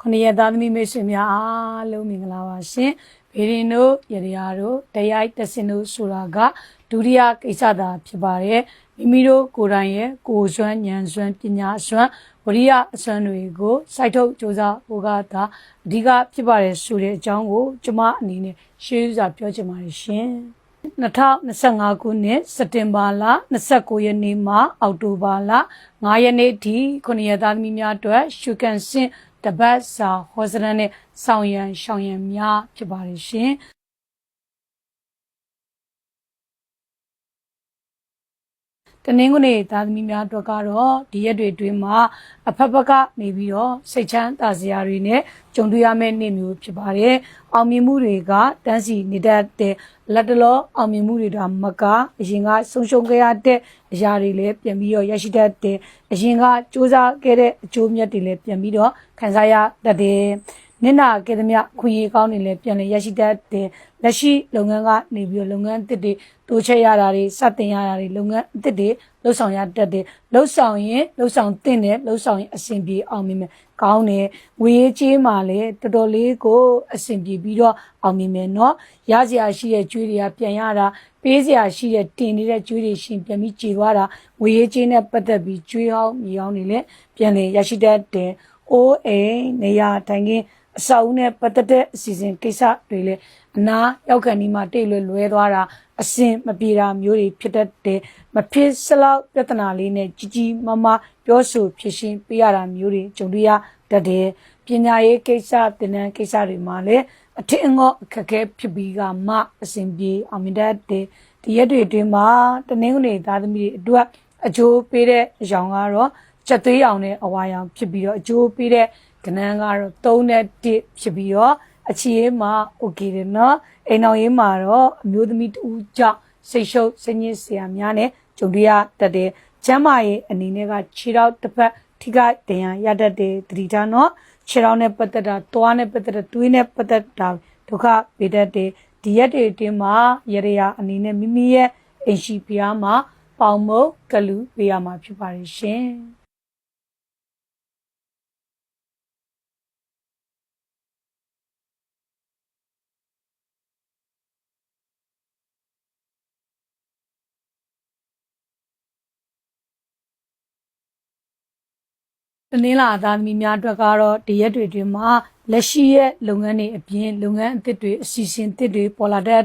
ခொနရက်သားသမီးမိတ်ဆွေများအားလုံးမင်္ဂလာပါရှင်ဘေရင်တို့ရရတို့တရားတစင်တို့ဆိုတာကဒုတိယကိစ္စသာဖြစ်ပါတယ်မိမိတို့ကိုယ်တိုင်ရဲ့ကိုယ်စွမ်းဉာဏ်စွမ်းပညာစွမ်းဝရိယအစွမ်းတွေကိုစိုက်ထုတ်စ조사ဖို့ကသာအဓိကဖြစ်ပါတယ်ဆိုတဲ့အကြောင်းကိုကျွန်မအနေနဲ့ရှင်းစွာပြောချင်ပါတယ်ရှင်2025ခုနှစ်စက်တင်ဘာလ29ရက်နေ့မှအောက်တိုဘာလ9ရက်နေ့ထိ9ရက်သားသမီးများအတွက်ရှုကန်စင် တပတ်စာဟောစရန်နဲ့ဆောင်ရန်ရှောင်ရန်များဖြစ်ပါတယ်ရှင် နင်္ဂနွေသားသမီးများအတွက်ကတော့ဒီရက်တွေအတွင်းမှာအဖက်ဖက်ကနေပြီးတော့စိတ်ချမ်းသာစရာတွေနဲ့ကြုံတွေ့ရမယ့်နေ့မျိုးဖြစ်ပါတယ်။အောင်မြင်မှုတွေကတန်းစီနေတတ်တဲ့လက်တလောအောင်မြင်မှုတွေတော့မကအရင်ကဆုံးရှုံးခဲ့ရတဲ့အရာတွေလည်းပြန်ပြီးတော့ရရှိတတ်တဲ့အရင်ကစူးစမ်းခဲ့တဲ့အကျိုးမြတ်တွေလည်းပြန်ပြီးတော့ခံစားရတတ်တယ်။ နင့်နာကဲသမျှခွင့်ရကောင်းနေလည်းပြန်လည်ရရှိတတ်တဲ့လက်ရှိလုပ်ငန်းကနေပြီးတော့လုပ်ငန်းအသစ်တွေတိုးချဲ့ရတာတွေစတင်ရတာတွေလုပ်ငန်းအသစ်တွေလှုပ်ဆောင်ရတတ်တယ်လှုပ်ဆောင်ရင်လှုပ်ဆောင်တင်တယ်လှုပ်ဆောင်ရင်အဆင်ပြေအောင်မြင်မယ်ကောင်းတယ်ဝေးကြီးမှလည်းတော်တော်လေးကိုအဆင်ပြေပြီးတော့အောင်မြင်မယ်เนาะရစရာရှိတဲ့ကျွေးတွေကပြန်ရတာပေးစရာရှိတဲ့တင်နေတဲ့ကျွေးတွေရှင်ပြန်ပြီးကြေသွားတာဝေးကြီးနဲ့ပတ်သက်ပြီးကျွေးဟောင်းမြေဟောင်းတွေလည်းပြန်လည်ရရှိတတ်တယ်အိုးအိမ်နေရာထိုင်ခင်း အစာအုပ်နဲ့ပတ်သက်တဲ့အစီအစဉ်ကိစ္စတွေလည်းအနာရောက်ခံဒီမှာတိတ်လွယ်လွဲသွားတာအစင်မပြေတာမျိုးတွေဖြစ်တတ်တယ်မဖြစ်စလောက်ပြဿနာလေးနဲ့ကြီးကြီးမားမားပြောဆိုဖြစ်ရှင်းပြရတာမျိုးတွေကြုံတွေ့ရတတ်တယ်ပညာရေးကိစ္စတင်တဲ့ကိစ္စတွေမှာလည်းအထင်အငေါ့အခက်အခဲဖြစ်ပြီးကမှအစဉ်ပြေအောင်မြင်တတ်တယ်ဒီရက်တွေအတွင်းမှာတနင်္ဂနွေသားသမီးတွေအတွက်အကျိုးပေးတဲ့အကြောင်းကတော့ချက်သွေးအောင်နဲ့အဝါရောင်ဖြစ်ပြီးတော့အကျိုးပေးတဲ့ ကဏ္ဍကတော့3နဲ့1ဖြစ်ပြီးတော့အချီရေးမှာ okay တယ်နော်အိမ်အောင်ရေးမှာတော့အမျိုးသမီးတူကြောင့်စိတ်ရှုပ်စိတ်ညစ်စရာများနဲ့ကြုံတွေ့ရတတ်တယ်ကျမ်းမာရေးအနေနဲ့ကခြေထောက်တစ်ဖက်ထိခိုက်ဒဏ်ရာရတတ်တယ်တတိထားနော်ခြေထောက်နဲ့ပတ်သက်တာသွားနဲ့ပတ်သက်တာတွေးနဲ့ပတ်သက်တာဒုက္ခပေးတတ်တယ်ဒီရက်တွေအတွင်းမှာရရရအနေနဲ့မိမိရဲ့အိမ်ရှိဖျားမှာပေါင်မုတ်ကလူပေးရမှာဖြစ်ပါတယ်ရှင် တနင်္လာသားသမီးများအတွက်ကတော့ဒီရက်တွေတွင်မှာ လက်ရှိရဲ့လုပ်ငန်းတွေအပြင်လုပ်ငန်းအသစ်တွေအစီအစဉ်အသစ်တွေပေါ်လာတဲ့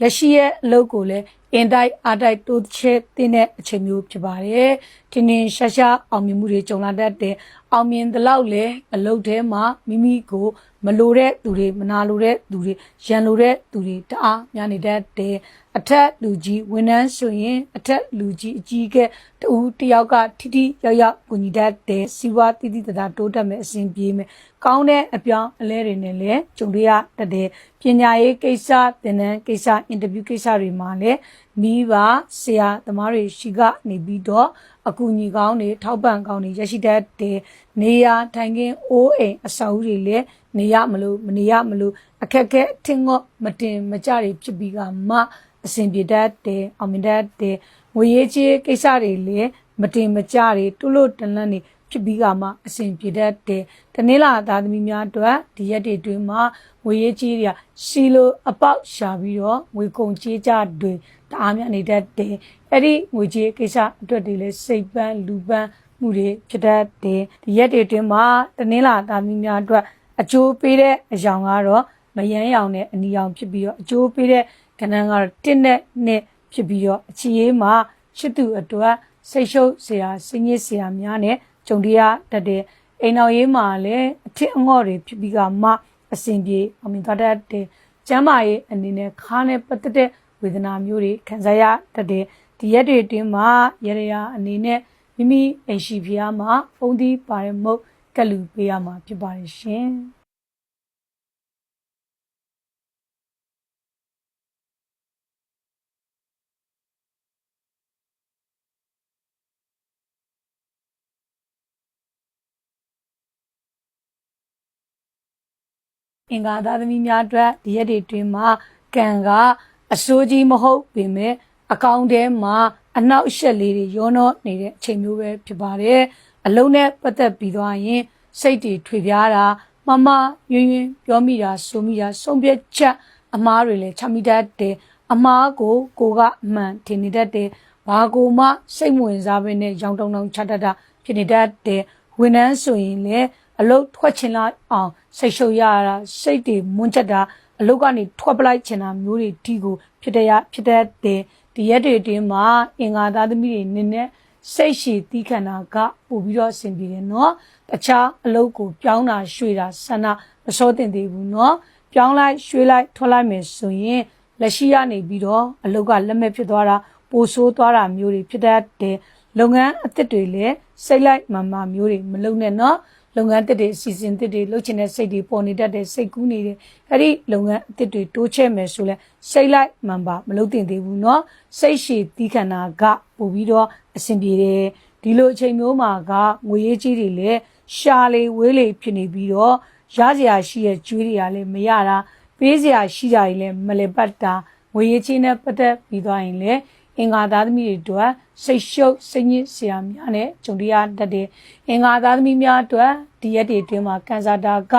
လက်ရှိရဲ့အလုပ်ကိုလည်းအင်တိုက်အားတိုက်တိုးချဲ့တဲ့အချိန်မျိုးဖြစ်ပါတယ်။တင်းတင်းရှာရှာအောင်မြင်မှုတွေကြုံလာတတ်တဲ့အောင်မြင်သလောက်လည်းအလုပ်ထဲမှာမိမိကိုမလိုတဲ့သူတွေမနာလိုတဲ့သူတွေရန်လိုတဲ့သူတွေတအားများနေတတ်တဲ့အထက်လူကြီးဝန်ထမ်းဆိုရင်အထက်လူကြီးအကြီးကဲတူတယောက်ကထိထိရောက်ရောက်ကူညီတတ်တဲ့စီဝါတိတိတတာတိုးတက်မယ်အစဉ်ပြေးမယ်ကောင်းတဲ့အပြောင်းအလဲတွေနဲ့လည်းကြုံရတတ်တဲ့ပညာရေးကိစ္စသင်တန်းကိစ္စအင်တာဗျူးကိစ္စတွေမှာလည်းမိဘဆရာသမားတွေရှိကနေပြီးတော့အကူအညီကောင်းတွေထောက်ပံ့ကောင်းတွေရရှိတတ်တဲ့နေရာထိုင်ခင်းအိုးအိမ်အဆောက်အဦတွေလည်းနေရမလို့မနေရမလို့အခက်ခဲထင်ငေါ့မတင်မကြတွေဖြစ်ပြီးကမှအစဉ်ပြေတတ်တယ်အောင်မြင်တတ်တယ်ငွေရေးချေးကိစ္စတွေလည်းမတင်မကြတွေတွလို့တလန်းနေ ဖြစ်ပြီးကမှအစဉ်ပြေတတ်တယ်တနင်္လာသားသမီးများအတွက်ဒီရက်တွေတွင်မှာငွေရေးချေးတွေကစီလိုအပေါက်ရှာပြီးတော့ငွေကုန်ချေးကြတွေတအားများနေတတ်တယ်အဲ့ဒီငွေချေးကိစ္စအတွက်တွေလည်းစိတ်ပန်းလူပန်းမှုတွေဖြစ်တတ်တယ်ဒီရက်တွေတွင်မှာတနင်္လာသားသမီးများအတွက်အကျိုးပေးတဲ့အကြောင်းကတော့မယမ်းရောင်နဲ့အနီရောင်ဖြစ်ပြီးတော့အကျိုးပေးတဲ့ကဏ္ဍကတော့တစ်နဲ့နှစ်ဖြစ်ပြီးတော့အချီရေးမှာချစ်သူအတွက်စိတ်ရှုပ်စရာစင်ကြီးစရာများနဲ့ ကြုံရတတ်တဲ့အိမ်တော်ရေးမှာလည်းအထစ်အငေါ့တွေဖြစ်ပြီးကမှအစဉ်ပြေအမြင်သွားတတ်တဲ့ကျမ်းမာရေးအနေနဲ့ခါနဲ့ပတ်သက်တဲ့ဝေဒနာမျိုးတွေခံစားရတတ်တဲ့ဒီရက်တွေအတွင်းမှာရရအနေနဲ့မိမိအိမ်ရှိဖျားမှာဖုံးသီးပါရမုတ်ကလူပေးရမှာဖြစ်ပါတယ်ရှင်။ အင်္ဂါသားသမီးများအတွက်ဒီရက်တွေတွင်မှာကံကအစိုးကြီးမဟုတ်ပေမဲ့အကောင့်ထဲမှာအနောက်အရှက်လေးတွေရောနှောနေတဲ့အချိန်မျိုးပဲဖြစ်ပါတယ်အလုံးနဲ့ပတ်သက်ပြီးသွားရင်စိတ်တွေထွေပြားတာမမမယွင်းယွင်းပြောမိတာဆိုမိတာဆုံးဖြတ်ချက်အမားတွေလည်းချမိတတ်တယ်အမားကိုကိုကအမှန်ထင်နေတတ်တယ်ဘာကိုမှစိတ်မဝင်စားဘဲနဲ့ရောင်တုံတုံချတတ်တာဖြစ်နေတတ်တယ်ဝန်ထမ်းဆိုရင်လည်း အလုတ်ထွက်ချင်လာအောင်စိတ်ရှုပ်ရတာစိတ်တွေမွန်းချက်တာအလုတ်ကနေထွက်ပလိုက်ချင်တာမျိုးတွေဒီကိုဖြစ်တဲ့ရဖြစ်တဲ့တဲ့ဒီရက်တွေတင်းမှာအင်္ဂါသားသမီးတွေနင်းနဲ့စိတ်ရှည်တီးခန္ဓာကပို့ပြီးတော့အဆင်ပြေတယ်နော်တခြားအလုတ်ကိုပြောင်းတာရွှေ့တာဆန္ဒမစောတင်သေးဘူးနော်ပြောင်းလိုက်ရွှေ့လိုက်ထွက်လိုက်မယ်ဆိုရင်လက်ရှိရနေပြီးတော့အလုတ်ကလက်မဲ့ဖြစ်သွားတာပိုဆိုးသွားတာမျိုးတွေဖြစ်တတ်တယ်လုပ်ငန်းအသစ်တွေလည်းစိတ်လိုက်မှန်မှမျိုးတွေမလုပ်နဲ့နော် လုပ်ငန်းတစ်တွေအစီအစဉ်တစ်တွေလုပ်ချင်တဲ့စိတ်တွေပေါ်နေတတ်တယ်စိတ်ကူးနေတယ်အဲ့ဒီလုပ်ငန်းအသစ်တွေတိုးချဲ့မယ်ဆိုလဲစိတ်လိုက်မှန်ပါမလုပ်တင်သေးဘူးเนาะစိတ်ရှည်တီးခန္ဓာကပို့ပြီးတော့အဆင်ပြေတယ်ဒီလိုအချိန်မျိုးမှာကငွေရေးကြီးတွေလည်းရှာလေဝေးလေဖြစ်နေပြီးတော့ရစရာရှိတဲ့ကျွေးတွေကလည်းမရတာပေးစရာရှိတာတွေလည်းမလဲပတ်တာငွေရေးချင်းနဲ့ပတ်သက်ပြီးသွားရင်လည်းအင်္ဂါသားသမီးတွေအတွက်စိတ်ရှုပ်စိတ်ညစ်စရာများနဲ့ကြုံရတတ်တဲ့အင်္ဂါသားသမီးများအတွက် ဒီရက်တွေအတွင်းမှာကန်ဆာတာက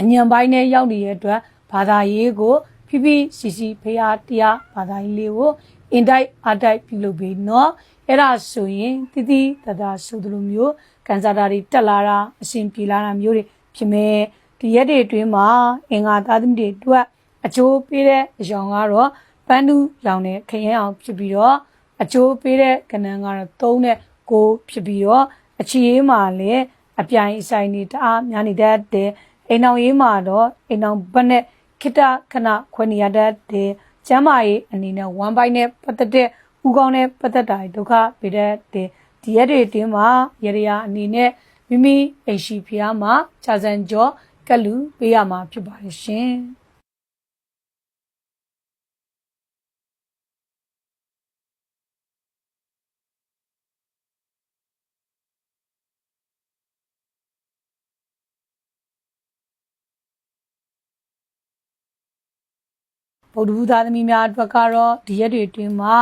အညံပိုင်းနဲ့ရောက်နေတဲ့အတွက်ဘာသာရေးကိုဖိဖိစီစီဖရာတရားဘာသာရေးလေးကိုအင်တိုက်အတိုက်ပြုလုပ်ပြီးနော်အဲ့ဒါဆိုရင်တိတိတသာဆိုသလိုမျိုးကန်ဆာတာတွေတက်လာတာအရှင်ပြေလာတာမျိုးတွေဖြစ်မဲ့ဒီရက်တွေအတွင်းမှာအင်္ဂါသားသမီးတွေအတွက်အကျိုးပေးတဲ့အကြောင်းကတော့ပန်းတူးရောင်နဲ့ခရင်အောင်ဖြစ်ပြီးတော့အကျိုးပေးတဲ့ကဏ္ဍကတော့3နဲ့9ဖြစ်ပြီးတော့အချီရေးမှာလည်း အပြိုင်အဆိုင်တွေတအားများနေတတ်တယ်အိမ်အောင်ရေးမှာတော့အိမ်အောင်ဘက်နဲ့ခိတခဏခွဲနေရတတ်တယ်ကျမ်းမာရေးအနေနဲ့1 byte နဲ့ပတ်သက်တဲ့ဥကောင်းနဲ့ပတ်သက်တာဒုက္ခပေးတတ်တယ်ဒီရက်တွေတင်းမှာရရအနေနဲ့မိမိအိမ်ရှိဖျားမှာခြာစံကြောကလူပေးရမှာဖြစ်ပါတယ်ရှင် ဗုဒ္ဓဘုရားသမီးများအတွက်ကတော့ဒီရက်တွေအတွင်းမှာ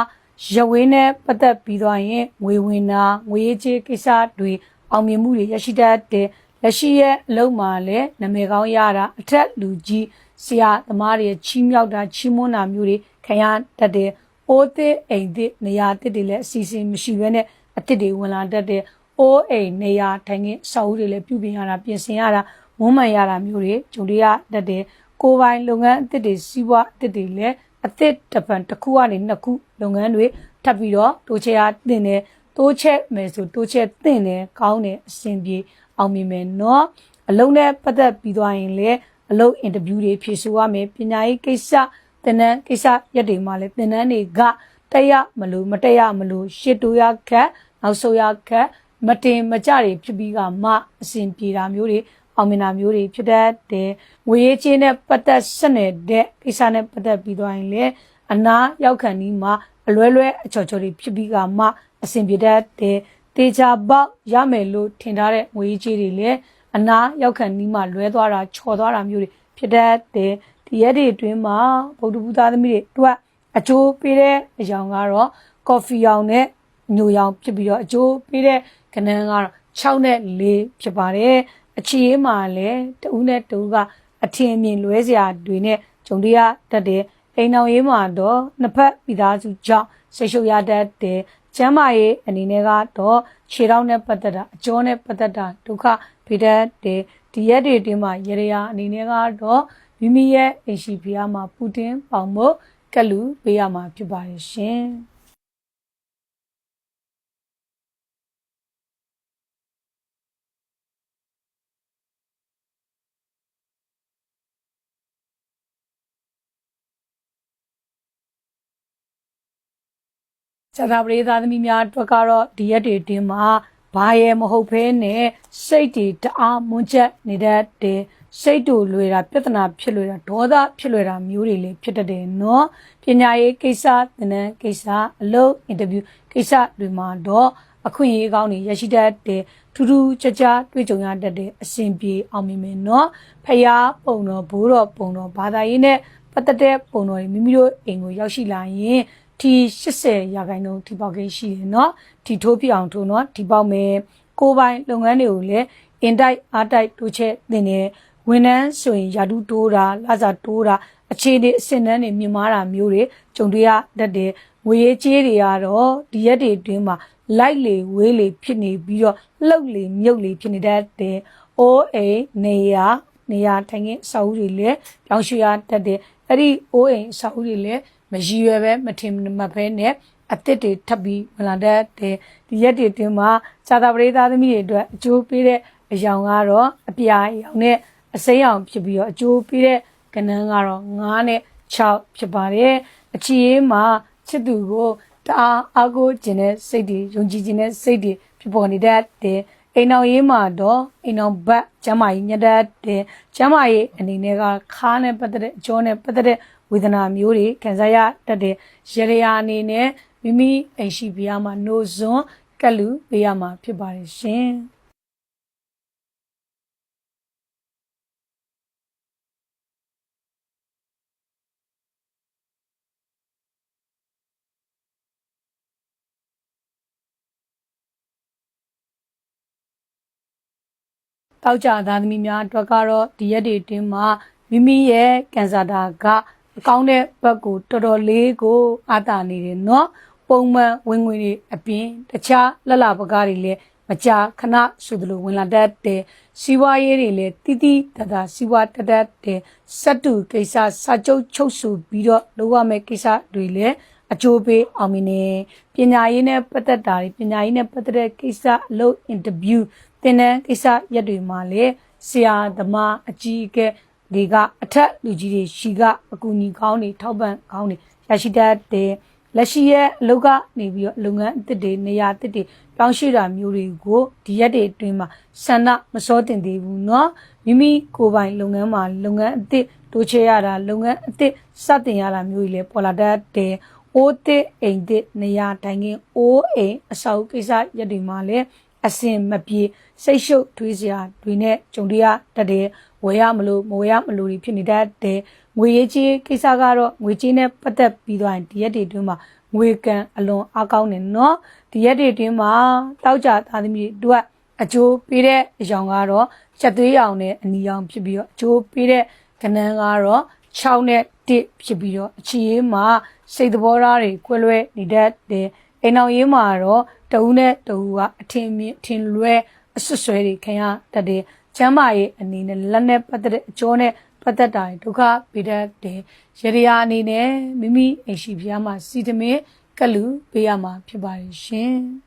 ရဝင်းနဲ့ပတ်သက်ပြီးသွားရင်ငွေဝင်တာငွေရေးချေးကိစ္စတွေအောင်မြင်မှုတွေရရှိတတ်တဲ့လက်ရှိရဲ့အလုံးမှာလည်းနာမည်ကောင်းရတာအထက်လူကြီးဆရာသမားတွေချီးမြှောက်တာချီးမွမ်းတာမျိုးတွေခံရတတ်တဲ့အိုးသစ်အိမ်သစ်နေရာသစ်တွေလည်းအစီအစဉ်မရှိဘဲနဲ့အသစ်တွေဝင်လာတတ်တဲ့အိုးအိမ်နေရာထိုင်ခင်းအဆောက်အဦတွေလည်းပြုပြင်ရတာပြင်ဆင်ရတာမွမ်းမံရတာမျိုးတွေဂျုံရရတတ်တဲ့ ကိုယ်ပိုင်လုပ်ငန်းအသစ်တွေစီးပွားအသစ်တွေလည်းအသစ်တစ်ပံတစ်ခုကနေနှစ်ခုလုပ်ငန်းတွေထပ်ပြီးတော့တိုးချဲ့ရတင်တယ်တိုးချဲ့မယ်ဆိုတိုးချဲ့တင်တယ်ကောင်းတယ်အဆင်ပြေအောင်မြင်မယ်နော်အလုံးနဲ့ပတ်သက်ပြီးသွားရင်လည်းအလုံးအင်တာဗျူးတွေဖြည့်ဆို့ရမယ်ပညာရေးကိစ္စသင်တန်းကိစ္စရက်တွေမှာလည်းသင်တန်းတွေကတက်ရမလို့မတက်ရမလို့ရှစ်တိုးရခက်နောက်ဆိုရခက်မတင်မကြတွေဖြစ်ပြီးကမှအဆင်ပြေတာမျိုးတွေ အောင်မြင်တာမျိုးတွေဖြစ်တတ်တယ်ငွေရေးချင်းနဲ့ပတ်သက်ဆက်နေတဲ့ကိစ္စနဲ့ပတ်သက်ပြီးသွားရင်လည်းအနာရောက်ခံဒီမှာအလွဲလွဲအချော်ချော်တွေဖြစ်ပြီးကမှအဆင်ပြေတတ်တယ်တေချာပေါက်ရမယ်လို့ထင်ထားတဲ့ငွေကြီးတွေလည်းအနာရောက်ခံနီးမှလွဲသွားတာချော်သွားတာမျိုးတွေဖြစ်တတ်တယ်ဒီရက်တွေအတွင်းမှာဗုဒ္ဓဘုရားသမီးတွေအတွက်အကျိုးပေးတဲ့အကြောင်းကတော့ကော်ဖီရောင်နဲ့ညိုရောင်ဖြစ်ပြီးတော့အကျိုးပေးတဲ့ကဏ္ဍကတော့6နဲ့4ဖြစ်ပါတယ် အခြေအေးမှာလည်းတဦးနဲ့တဦးကအထင်အမြင်လွဲစရာတွေနဲ့ဂျုံတရားတတ်တဲ့အိမ်တော်ရေးမှာတော့နှစ်ဖက်ပြည်သားစုကြောင့်ဆိတ်ရှုပ်ရတတ်တဲ့ကျမ်းမာရေးအနေနဲ့ကတော့ခြေထောက်နဲ့ပတ်သက်တာအကျောနဲ့ပတ်သက်တာဒုက္ခဖိတတ်တဲ့ဒီရက်တွေတင်းမှာရရအနေနဲ့ကတော့မိမိရဲ့အိမ်ရှိဖျားမှာပူတင်ပေါင်မို့ကလူပေးရမှာဖြစ်ပါတယ်ရှင် ဇာတာပရိသတ်သမီးများအတွက်ကတော့ဒီရက်တွေတင်းမှာဘာရဲမဟုတ်ဖဲနဲ့စိတ်တွေတအားမွန်းချက်နေတဲ့တဲ့စိတ်တို့လွယ်တာပြဿနာဖြစ်လွယ်တာဒေါသဖြစ်လွယ်တာမျိုးတွေလေးဖြစ်တတ်တယ်နော်ပညာရေးကိစ္စသင်တန်းကိစ္စအလုပ်အင်တာဗျူးကိစ္စတွေမှာတော့အခွင့်အရေးကောင်းတွေရရှိတတ်တဲ့ထူးထူးခြားခြားတွေ့ကြုံရတတ်တဲ့အစဉ်ပြေအောင်မြင်မယ်နော်ဖယားပုံတော်ဘိုးတော်ပုံတော်ဘာသာရေးနဲ့ပတ်သက်တဲ့ပုံတော်တွေမိမိတို့အိမ်ကိုရောက်ရှိလာရင် ဒီ80ရာခိုင်နှုန်းထိပေါက်ကိရှိတယ်เนาะဒီထိုးပြအောင်ထိုးเนาะဒီပေါက်မယ်ကိုပိုင်လုပ်ငန်းတွေကိုလည်းအင်တိုက်အားတိုက်တိုးချက်တင်တယ် ဝန်ထမ်းဆိုရင်ယာတုတိုးတာလစာတိုးတာအခြေအနေအဆင့်တန်းတွေမြင့်မားတာမျိုးတွေကြုံတွေ့ရတတ်တယ်ငွေရေးကြေးတွေကတော့ဒီရက်တွေအတွင်းမှာလိုက်လေဝေးလေဖြစ်နေပြီးတော့လှုပ်လေမြုပ်လေဖြစ်နေတတ်တယ်အိုးအိမ်နေရနေရထိုင်ခင်းအဆောက်အဦတွေလည်းပြောင်းရွှေ့ရတတ်တယ်အဲ့ဒီအိုးအိမ်အဆောက်အဦတွေလည်း မရည်ရွယ်ပဲမထင်မှတ်ပဲနဲ့အစ်စ်တွေထပ်ပြီးမလာတတ်တယ်ဒီရက်တွေအတွင်းမှာဇာတာပရိသတ်သမီးတွေအတွက်အကျိုးပေးတဲ့အယောင်ကတော့အပြာရောင်နဲ့အစိမ်းရောင်ဖြစ်ပြီးတော့အကျိုးပေးတဲ့ကဏ္ဍကတော့9နဲ့6ဖြစ်ပါတယ်အချီရေးမှာချစ်သူကိုတအားအားကိုးခြင်းနဲ့စိတ်တွေယုံကြည်ခြင်းနဲ့စိတ်တွေဖြစ်ပေါ်နေတတ်တယ်အိမ်အောင်ရေးမှာတော့အိမ်အောင်ဘတ်ကျမ်းမာရေးညတတ်တယ်ကျမ်းမာရေးအနေနဲ့ကခါးနဲ့ပတ်သက်တဲ့အကျောနဲ့ပတ်သက်တဲ့ ဝေဒနာမျိုးတွေခံစားရတတ်တယ်ရရရာအနေနဲ့မိမိအိမ်ရှိပြရမှာနိုးစွန်းကက်လူပေးရမှာဖြစ်ပါတယ်ရှင်တောက်ကြသားသမီးများအတွက်ကတော့ဒီရက်တွေအတွင်းမှာမိမိရဲ့ကန်ဆာတာက အကောင်းတဲ့ဘက်ကိုတော်တော်လေးကိုအတာနေတယ်နော်ပုံမှန်ဝင်ငွေတွေအပြင်တခြားလက်လာပကားတွေလည်းမကြာခဏဆိုသလိုဝင်လာတတ်တယ်စီဝါရေးတွေလည်းတိတိတသာစီဝါတတ်တတ်တယ်စက်တူကိစ္စစာချုပ်ချုပ်ဆိုပြီးတော့လုပ်ရမယ့်ကိစ္စတွေလည်းအကျိုးပေးအောင်မြင်နေပညာရေးနဲ့ပတ်သက်တာတွေပညာရေးနဲ့ပတ်သက်တဲ့ကိစ္စအလုပ်အင်တာဗျူးသင်တန်းကိစ္စရက်တွေမှာလည်းဆရာသမားအကြီးအကဲ တွေကအထက်လူကြီးတွေရှိကအကူအညီကောင်းတွေထောက်ပံ့ကောင်းတွေရရှိတတ်တယ်လက်ရှိရဲ့အလုပ်ကနေပြီးတော့လုပ်ငန်းအသစ်တွေနေရာအသစ်တွေပြောင်းရွှေ့တာမျိုးတွေကိုဒီရက်တွေအတွင်းမှာဆန္ဒမစောတင်သေးဘူးเนาะမိမိကိုယ်ပိုင်လုပ်ငန်းမှာလုပ်ငန်းအသစ်တိုးချဲရတာလုပ်ငန်းအသစ်စတင်ရတာမျိုးတွေလည်းပေါ်လာတတ်တယ်အိုးတစ်အိမ်တစ်နေရာတိုင်ကင်းအိုးအိမ်အဆောက်ကိစ္စရက်တွေမှာလည်း အစင်မပြေစိတ်ရှုပ်ထွေးစရာတွေနဲ့ကြုံရတတ်တယ်ဝယ်ရမလို့မဝယ်ရမလို့ဖြစ်နေတတ်တယ်ငွေရေးကြီးကိစ္စကတော့ငွေကြေးနဲ့ပတ်သက်ပြီးသွားရင်ဒီရက်တွေအတွင်းမှာငွေကန်အလွန်အားကောင်းတယ်နော်ဒီရက်တွေအတွင်းမှာတောက်ကြသားသမီးတို့အကျိုးပေးတဲ့အကြောင်းကတော့ချက်သွေးရောင်နဲ့အနီရောင်ဖြစ်ပြီးတော့အကျိုးပေးတဲ့ကဏ္ဍကတော့6နဲ့1ဖြစ်ပြီးတော့အခြေရေးမှာစိတ်သဘောထားတွေကွဲလွဲနေတတ်တယ် အိမ်အောင်ရေးမှာတော့တဦးနဲ့တဦးကအထင်မြင်ထင်လွဲအဆွဆွဲတွေခံရတတ်တယ်ကျမ်းမာရေးအနေနဲ့လက်နဲ့ပတ်သက်တဲ့အကျော်နဲ့ပတ်သက်တာဒုက္ခပေးတတ်တယ်ရရယာအနေနဲ့မိမိအိမ်ရှိဖျားမှာစီတမင်ကလူပေးရမှာဖြစ်ပါတယ်ရှင်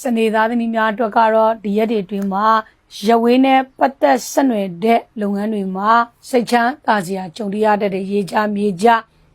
စနေသားသမီးများအတွက်ကတော့ဒီရက်တွေအတွင်းမှာရဝင်းနဲ့ပတ်သက်ဆက်နွယ်တဲ့လုပ်ငန်းတွေမှာစိတ်ချမ်းသာစရာကြုံရတဲ့ရေချမြေချ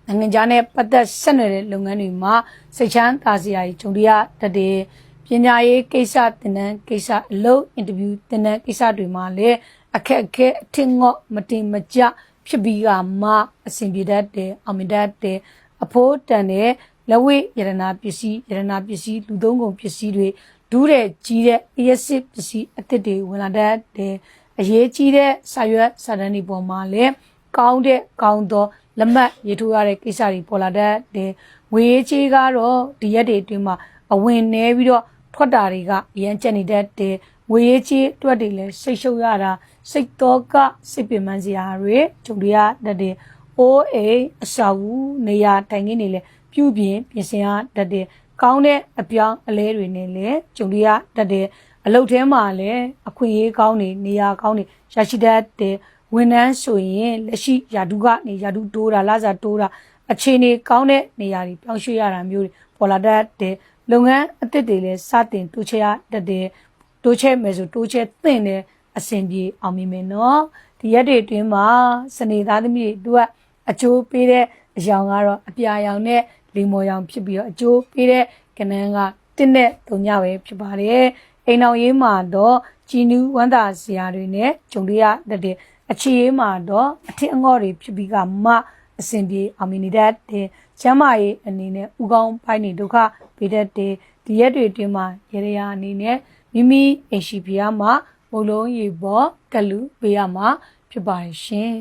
နိုင်ငံခြားနဲ့ပတ်သက်ဆက်နွယ်တဲ့လုပ်ငန်းတွေမှာစိတ်ချမ်းသာစရာကြုံရတဲ့ပညာရေးကိစ္စတင်တဲ့ကိစ္စအလုပ်အင်တာဗျူးတင်တဲ့ကိစ္စတွေမှာလည်းအခက်အခဲအထင်ငေါ့မတင်မကြဖြစ်ပြီးကမှအဆင်ပြေတတ်တယ်အောင်မြင်တတ်တယ်အဖိုးတန်တဲ့ လက်ဝဲရတနာပစ္စည်းရတနာပစ္စည်းလူသုံးကုန်ပစ္စည်းတွေဒူးတဲ့ကြီးတဲ့ ESC ပစ္စည်းအသစ်တွေဝင်လာတတ်တယ်အရေးကြီးတဲ့စာရွက်စာတမ်းတွေပေါ်မှာလည်းကောင်းတဲ့ကောင်းသောလက်မှတ်ရေးထိုးရတဲ့ကိစ္စတွေပေါ်လာတတ်တယ်ငွေရေးချေးကတော့ဒီရက်တွေအတွင်းမှာအဝင်နေပြီးတော့ထွက်တာတွေကအရန်ကျက်နေတတ်တယ်ငွေရေးချေးတွက်တွေလည်းစိတ်ရှုပ်ရတာစိတ်တော့ကစိတ်ပင်ပန်းစရာတွေကြုံရတတ်တယ်အိုးအိမ်အစာဘူးနေရာတိုင်ခင်းတွေလည်း ပြုပြင်ပြင်ဆင်ရတတ်တယ်ကောင်းတဲ့အပြောင်းအလဲတွေနဲ့လည်းကြုံရတတ်တဲ့အလုပ်ထဲမှာလည်းအခွင့်အရေးကောင်းနေနေရာကောင်းနေရရှိတတ်တဲ့ဝန်ထမ်းဆိုရင်လက်ရှိယာတုကနေယာတုတိုးတာလစာတိုးတာအခြေအနေကောင်းတဲ့နေရာတွေပြောင်းရွှေ့ရတာမျိုးတွေပေါ်လာတတ်တဲ့လုပ်ငန်းအသစ်တွေလည်းစတင်တိုးချဲ့ရတတ်တဲ့တိုးချဲ့မယ်ဆိုတိုးချဲ့သင့်တဲ့အဆင်ပြေအောင်မြင်မယ်နော်ဒီရက်တွေအတွင်းမှာစနေသားသမီးတို့ကအကျိုးပေးတဲ့အယောင်ကတော့အပြာရောင်နဲ့ လေမော်ရောင်ဖြစ်ပြီးတော့အကျိုးပေးတဲ့ကဏ္ဍကတင်းနဲ့တုံညပဲဖြစ်ပါတယ်အိမ်အောင်ရေးမှာတော့ကြည်နူးဝမ်းသာစရာတွေနဲ့ဂျုံရရတဲ့အခြေရေးမှာတော့အထင်အငေါ့တွေဖြစ်ပြီးကမှအစဉ်ပြေအောင်မြင်နေတတ်တဲ့ကျမ်းမာရေးအနေနဲ့ဥကောင်းပိုင်းနေဒုက္ခပေးတတ်တဲ့ဒီရက်တွေတွင်မှာရေရရာအနေနဲ့မိမိအိမ်ရှိပြားမှာမုံလုံးရေပေါ်ကလူပေးရမှာဖြစ်ပါတယ်ရှင်